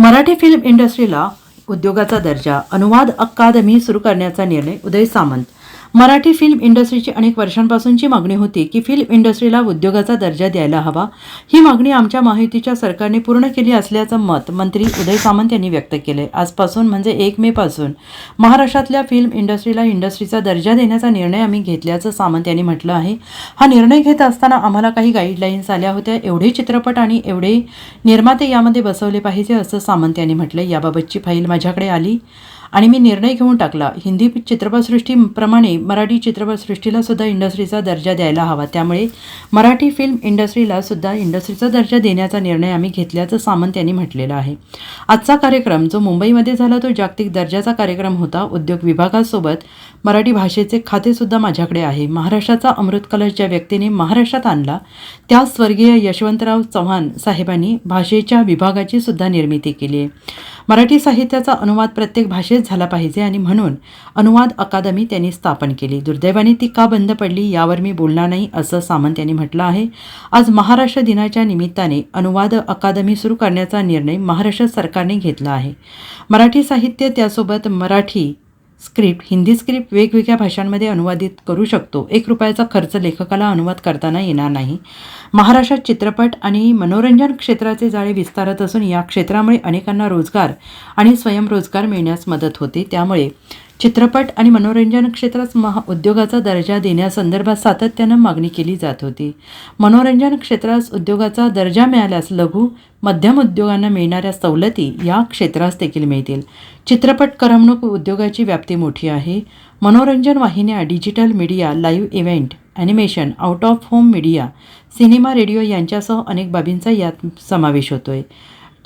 Marathi film इंडस्ट्रीला उद्योगाचा दर्जा अनुवाद अकादमी सुरू करण्याचा निर्णय उदय सामंत मराठी फिल्म इंडस्ट्रीची अनेक वर्षांपासूनची मागणी होती की फिल्म इंडस्ट्रीला उद्योगाचा दर्जा द्यायला हवा. ही मागणी आमच्या माहितीच्या सरकारने पूर्ण केली असल्याचं मत मंत्री उदय सामंत यांनी व्यक्त केले आजपासून म्हणजे एक मे पासून महाराष्ट्रातल्या फिल्म इंडस्ट्रीला इंडस्ट्रीचा दर्जा देण्याचा निर्णय आम्ही घेतल्याचं सामंत यांनी म्हटलं आहे. हा निर्णय घेत असताना आम्हाला काही गाईडलाईन्स आल्या होत्या. एवढे चित्रपट आणि एवढे निर्माते यामध्ये बसवले पाहिजे असं सामंत यांनी म्हटलं याबाबतची फाईल माझ्याकडे आली. आणि मी निर्णय घेऊन टाकला. हिंदी चित्रपटसृष्टीप्रमाणे मराठी चित्रपटसृष्टीला सुद्धा इंडस्ट्रीचा दर्जा द्यायला हवा. त्यामुळे मराठी फिल्म इंडस्ट्रीला सुद्धा इंडस्ट्रीचा दर्जा देण्याचा निर्णय आम्ही घेतल्याचं सामंत यांनी म्हटलेलं आहे. आजचा कार्यक्रम जो मुंबईमध्ये झाला तो जागतिक दर्जाचा कार्यक्रम होता. उद्योग विभागासोबत मराठी भाषेचे खातेसुद्धा माझ्याकडे आहे. महाराष्ट्राचा अमृत कलश ज्या व्यक्तीने महाराष्ट्रात आणला त्या स्वर्गीय यशवंतराव चव्हाण साहेबांनी भाषेच्या विभागाची सुद्धा निर्मिती केली आहे. मराठी साहित्याचा अनुवाद प्रत्येक भाषेत झाला पाहिजे आणि म्हणून अनुवाद अकादमी त्यांनी स्थापन केली. दुर्दैवाने ती का बंद पडली यावर मी बोलणार नाही असं सामंत यांनी म्हटलं आहे. आज महाराष्ट्र दिनाच्या निमित्ताने अनुवाद अकादमी सुरू करण्याचा निर्णय महाराष्ट्र सरकारने घेतला आहे. मराठी साहित्य त्यासोबत मराठी स्क्रिप्ट हिंदी स्क्रिप्ट वेगवेगळ्या भाषांमध्ये अनुवादित करू शकतो. एक रुपयाचा खर्च लेखकाला अनुवाद करताना येणार नाही. महाराष्ट्रात चित्रपट आणि मनोरंजन क्षेत्राचे जाळे विस्तारत असून या क्षेत्रामुळे अनेकांना रोजगार आणि स्वयंरोजगार मिळण्यास मदत होते. त्यामुळे चित्रपट आणि मनोरंजन क्षेत्रात महा उद्योगाचा दर्जा देण्यासंदर्भात सातत्यानं मागणी केली जात होती. मनोरंजन क्षेत्रास उद्योगाचा दर्जा मिळाल्यास लघु मध्यम उद्योगांना मिळणाऱ्या सवलती या क्षेत्रास देखील मिळतील. चित्रपट करमणूक उद्योगाची व्याप्ती मोठी आहे. मनोरंजन वाहिन्या digital media live event animation out of home media cinema radio यांच्यासह अनेक बाबींचा यात समावेश होतोय.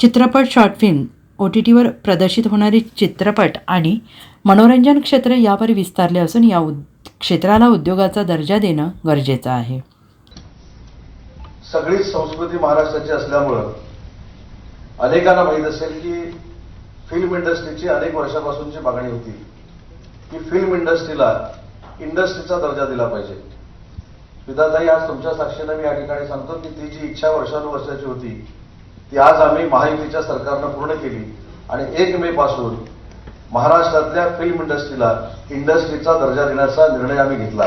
चित्रपट शॉर्ट फिल्म ओ टी टीवर प्रदर्शित होणारे चित्रपट आणि मनोरंजन क्षेत्र यावर विस्तारले असून या उद क्षेत्राला उद्योगाचा दर्जा देणं गरजेचं आहे. सगळीच संस्कृती महाराष्ट्राची असल्यामुळं अनेकांना माहीत असेल की फिल्म इंडस्ट्रीची अनेक वर्षापासूनची मागणी होती. की फिल्म इंडस्ट्रीला इंडस्ट्रीचा दर्जा दिला पाहिजे. विधाताई आज तुमच्या साक्षीनं मी या ठिकाणी सांगतो की ती जी इच्छा वर्षानुवर्षाची होती ती आज आम्ही महायुतीच्या सरकारनं पूर्ण केली आणि एक मे पासून महाराष्ट्रातल्या फिल्म इंडस्ट्रीला इंडस्ट्रीचा दर्जा देण्याचा निर्णय आम्ही घेतला.